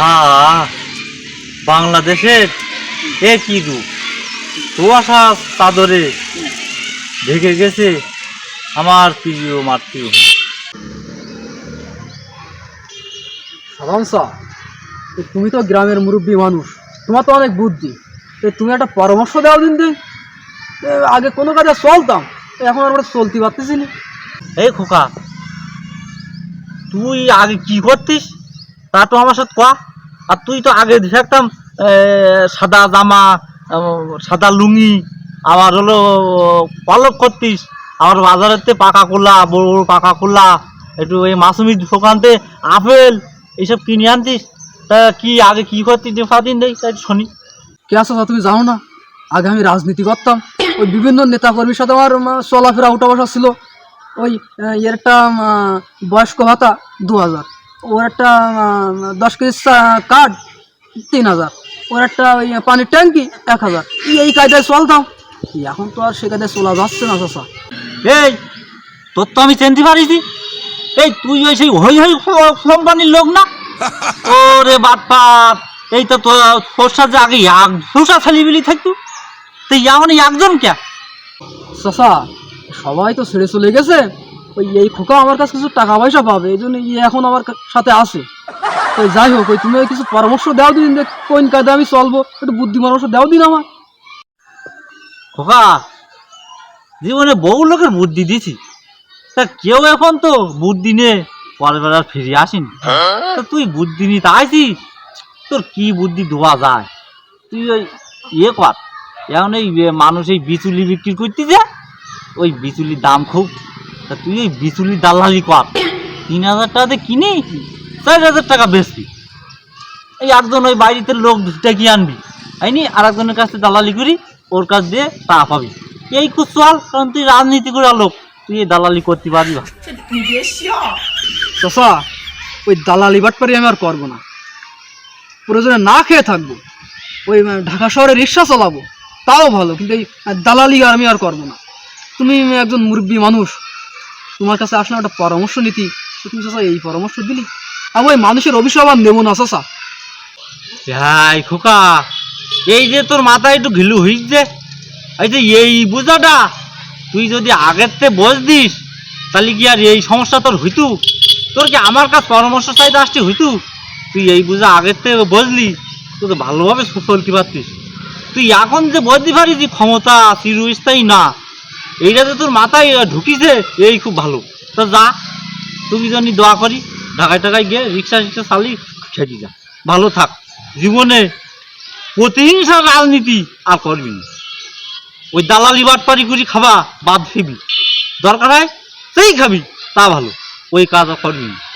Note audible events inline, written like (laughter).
হা বাংলাদেশের এ কি রূপ। কুয়াশা চাদরে ঢেকে গেছে আমার প্রিয় মাতৃভূমি। তুমি তো গ্রামের মুরব্বী মানুষ তোমার তো অনেক বুদ্ধি। এ তুমি একটা পরামর্শ দাও দিন দিন আগে কোনো কাজে চলতাম এখন আমরা চলতে পারতেছি না। এই খোকা তুই আগে কি করতিস? তা তো আমার সাথে কয়া আর তুই তো আগে দেখে দেখতাম সাদা জামা সাদা লুঙ্গি, আবার হলো পালক করতিস, আবার বাজারেতে পাকা কোলা, বড় বড় পাকা কোলা, একটু এই মাসুমি দোকানতে আপেল, এইসব কিনে আনতিস, তা কি আগে কি করতিস ফাদিন দেই, তাই শুনি। কে আসো তুমি জানো না? আগে আমি রাজনীতি করতাম, ওই বিভিন্ন নেতাকর্মীর সাথে আমার চলাফেরা উঠা বসা ছিল। ওই এর একটা বয়স্ক ভাতা, দু হাজার। ওর একটা দশ কেজি কার্ড তিন হাজার। ওর একটা ওই পানির ট্যাঙ্কি এক হাজার। এই- এই কায়দায় চলতাম এখন তো আর সে কায়দায় চলা যাচ্ছে না চাষা এই তোর তো আমি চিনতে পারিছি এই তুই ওই সেই হই হই কোম্পানির লোক না? (laughs) ওরে বাটপাত এই তো তোর তোর সাথে আগে এক দুটা ছেলেবিলি থাকতো। তো এমন একজন কে? চাষা সবাই তো ছেড়ে চলে গেছে। ওই এই খোকা আমার কাছে কিছু টাকা পয়সা পাবে এই জন্য ইয়ে এখন আমার সাথে আসে তো যাই হোক ওই তুমি ওই কিছু পরামর্শ দাও দিন যে কোন কায়দা আমি চলবো একটু বুদ্ধি পরামর্শ দাও দিন আমার খোকা জীবনে বহু লোকের বুদ্ধি দিছি তা কেউ এখন তো বুদ্ধি নিয়ে পরের ফিরে আসেনি। তা তুই বুদ্ধি নিতে আইছিস তোর কি বুদ্ধি দেওয়া যায়? তুই ওই ইয়ে কর। এখন এই মানুষ এই বিচুলি বিক্রি করতে যে ওই বিচুলির দাম খুব। তা তুই ওই বিচুলি দালালি কর। তিন হাজার টাকাতে কিনি চার হাজার টাকা বেচবি এই একজন ওই বাড়িতে লোক ডেকে আনবি। আইনি আর একজনের কাছে দালালি করি, ওর কাছ দিয়ে তা পাবি। এই খুব চল কারণ তুই রাজনীতি করে লোক, তুই এই দালালি করতে পারবি চাষা ওই দালালি বাটপারি আমি আর করব না। প্রয়োজনে না খেয়ে থাকব। ওই ঢাকা শহরে রিক্সা চালাবো। তাও ভালো, কিন্তু এই দালালি আর আমি আর করব না। তুমি একজন মুরব্বী মানুষ তোমার কাছে আসলে একটা পরামর্শ নীতি। তুমি চাষা এই পরামর্শ দিলি? আমি ওই মানুষের অভিশাপ আর নেব না চাষা হাই, খোকা, এই যে তোর মাথায় একটু ঘিলু হইছে এই যে এই বোঝাটা, তুই যদি আগের তে বোঝ দিস, তাহলে কি আর এই সমস্যা তোর হইতু? তোর কি আমার কাছে পরামর্শ চাইতে আসতে হইতু? তুই এই বুঝা আগের থেকে বুঝলি তুই তো ভালোভাবে চলতে পারতিস তুই এখন যে বুঝতে পারিস যে ক্ষমতা চিরস্থায়ী না এইটা তো তোর মাথায় ঢুকিছে, এই খুব ভালো। তো যা, তুমি জানি দোয়া করি, ঢাকায় টাকায় গিয়ে রিক্সা রিক্সা চালি খেটি যা। ভালো থাক। জীবনে প্রতিহিংসা রাজনীতি আর করবি না। ওই দালালি বাট বাটপারি করি খাবা, বাদ ফিবি দরকার হয় সেই খাবি, তা ভালো। ওই কাজ আর করবি না।